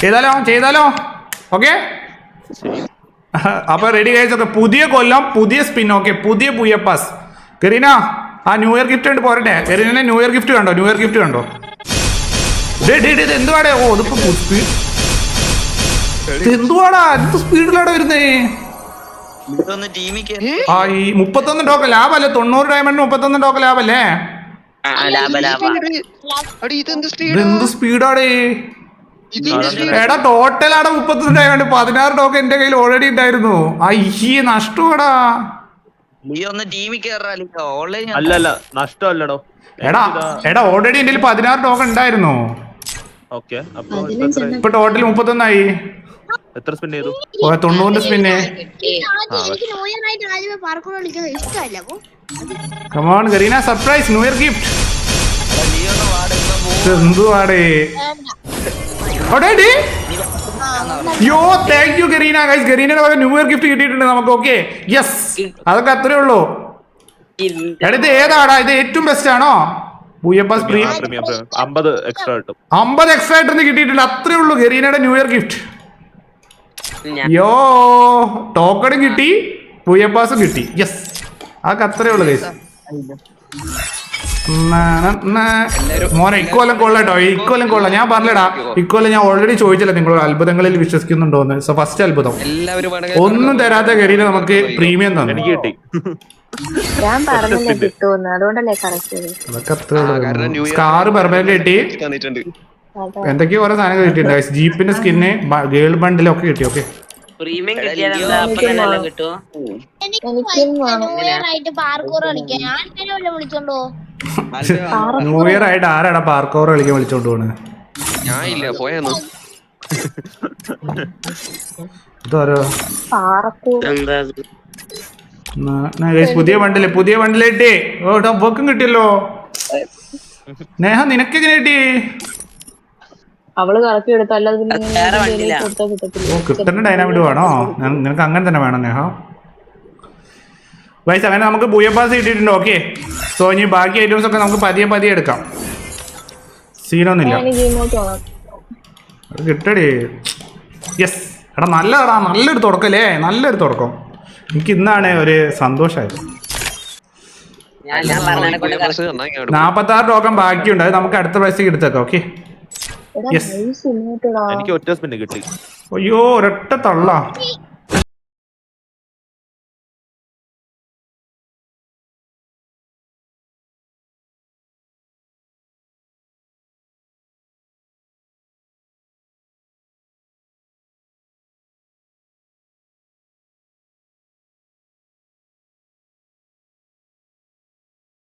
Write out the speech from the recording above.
ചെയ്താലോ? ചെയ്താലോ? ഓക്കെ അപ്പൊ റെഡി കഴിച്ചൊക്കെ പുതിയ കൊല്ലം പുതിയ സ്പിൻ ഓക്കെ പുതിയ പുയ്യപ്പാസ് കരീന ആ ന്യൂ ഇയർ ഗിഫ്റ്റ് ഉണ്ട് പോരട്ടെ? കരീനെ ന്യൂ ഇയർ ഗിഫ്റ്റ് കണ്ടോ? ന്യൂ ഇയർ ഗിഫ്റ്റ് കണ്ടോ? ഇത് എന്തുവാടേ? ഓ ഇതിപ്പോ എന്തുവാടാ? എന്ത് സ്പീഡിലാടാ വരുന്നേ? ആ ഈ മുപ്പത്തൊന്ന് ടോക്ക് ലാഭല്ലേ? തൊണ്ണൂറ് ഡയമണ്ട് മുപ്പത്തൊന്ന് ടോക്ക് ലാഭല്ലേ? എന്ത് സ്പീഡാടേ എടാ ടോട്ടൽ ആടെ മുപ്പത്തൊന്ന് ഡയമണ്ട് പതിനാറ് ടോക്ക് എന്റെ കയ്യിൽ ഓൾറെഡി ഉണ്ടായിരുന്നു അയ്യേ നഷ്ടമാടാ നീ ഒന്ന് ടീമിൽ കയറാ ഓൺലൈൻ അല്ല? അല്ല നഷ്ടമല്ലടോ. എടാ എടാ. ഓൾറെഡി എന്റെ പതിനാറ് ടോക്കൺ ഉണ്ടായിരുന്നു ഓക്കെ അപ്പൊ ഇപ്പൊ ടോട്ടൽ മുപ്പത്തൊന്നായി. എത്ര സ്പിൻ ചെയ്തു? തൊണ്ണൂറിന്റെ സ്പിന്നെ come on Garena surprise new year gift എന്തുവാടേ yo thank you Garena. Guys ഗരീനയുടെ വക ന്യൂ ഇയർ ഗിഫ്റ്റ് കിട്ടിയിട്ടുണ്ട് നമുക്ക് ഓക്കെ യെസ് അതൊക്കെ അത്രേ ഉള്ളൂ. എടുത്ത് ഇത് ഏതാടാ? ഇത് ഏറ്റവും ബെസ്റ്റ് ആണോ? അമ്പത് എക്സ്ട്രാ ആയിട്ട് കിട്ടിയിട്ടുണ്ട് അത്രേ ഉള്ളൂ ഗരീനയുടെ ന്യൂ ഇയർ ഗിഫ്റ്റ് യോ ടോക്കണും കിട്ടി പൂയപ്പാസും കിട്ടി. യെസ് അതൊക്കെ അത്രേ ഉള്ളൂ ഗൈസ് മോനെ ഇക്കൊല്ലം കൊള്ളട്ടോ ഇക്കൊല്ലം കൊള്ളാം. ഞാൻ പറഞ്ഞടാ ഇക്കൊല്ലം ഞാൻ ഓൾറെഡി ചോദിച്ചല്ലോ നിങ്ങൾ അത്ഭുതങ്ങളിൽ വിശ്വസിക്കുന്നുണ്ടോ എന്ന് സോ ഫസ്റ്റ് അത്ഭുതം. ഒന്നും തരാത്ത ഗരീന നമുക്ക് പ്രീമിയം തന്നെ. എനിക്ക് കിട്ടി. ഞാൻ പറഞ്ഞില്ലേ കിട്ടുമെന്ന് അതുകൊണ്ടല്ലേ സ്കാർ പെർമനന്റ് കിട്ടി. എന്തൊക്കെയോ ഓരോ സാധനങ്ങൾ കിട്ടിയിട്ടുണ്ട്. ജീപ്പിന്റെ സ്കിന്ന് ഗേൾ ബണ്ടിലൊക്കെ കിട്ടി ഓക്കെ പ്രീമിയം എല്ലാം കിട്ടുമോ എനിക്ക്. ന്യൂ ഇയർ ആയിട്ട് ആരാടാ പാർക്കോർ കളിക്കാൻ വിളിച്ചോണ്ട് പോണ്? ഞാൻ ഇല്ല പോയെന്നു. ഇതോരോ? പുതിയ ബണ്ടിൽ പുതിയ ബണ്ടിൽ കിട്ടി ഓ ഡബ്ബക്കും കിട്ടിയല്ലോ. നേഹ നിനക്ക് എങ്ങനെ കിട്ടി? അവൾ കറക്റ്റ് എടുത്തു അല്ലാതെ പിന്നെ ഇങ്ങനെ വേറെ ഇതിന്റെ വണ്ടിയിലാ. ഇടയിൽ കൊടുത്താൽ കിട്ടത്തില്ല. ഓ കിട്ടുന്ന ഡൈനാമിഡ് വേണോ? നിനക്ക് അങ്ങനെ തന്നെ വേണം നേഹ വൈസ് അങ്ങനെ നമുക്ക് ബൂയപ്പാസ് കിട്ടിയിട്ടുണ്ട്. ഓക്കെ സോ ഇനി ബാക്കി ഐറ്റംസ് ഒക്കെ നമുക്ക് പതിയെ പതിയെ എടുക്കാം. സീനൊന്നുമില്ല അത് കിട്ടടി. യെസ് എടാ നല്ലതാടാ. നല്ലൊരു തുടക്കം അല്ലേ? നല്ലൊരു തുടക്കം. എനിക്ക് ഇന്നാണ് ഒരു സന്തോഷമായത്. നാപ്പത്തി ആറ് ടോക്കൺ ബാക്കിയുണ്ട്. അത് നമുക്ക് അടുത്ത പ്രാവശ്യം എടുത്തേക്കാം ഓക്കെ എടാ Yes. എനിക്ക് ഒറ്റ സ്പിൻ കിട്ടി. അയ്യോ ഒരൊറ്റ തള്ള.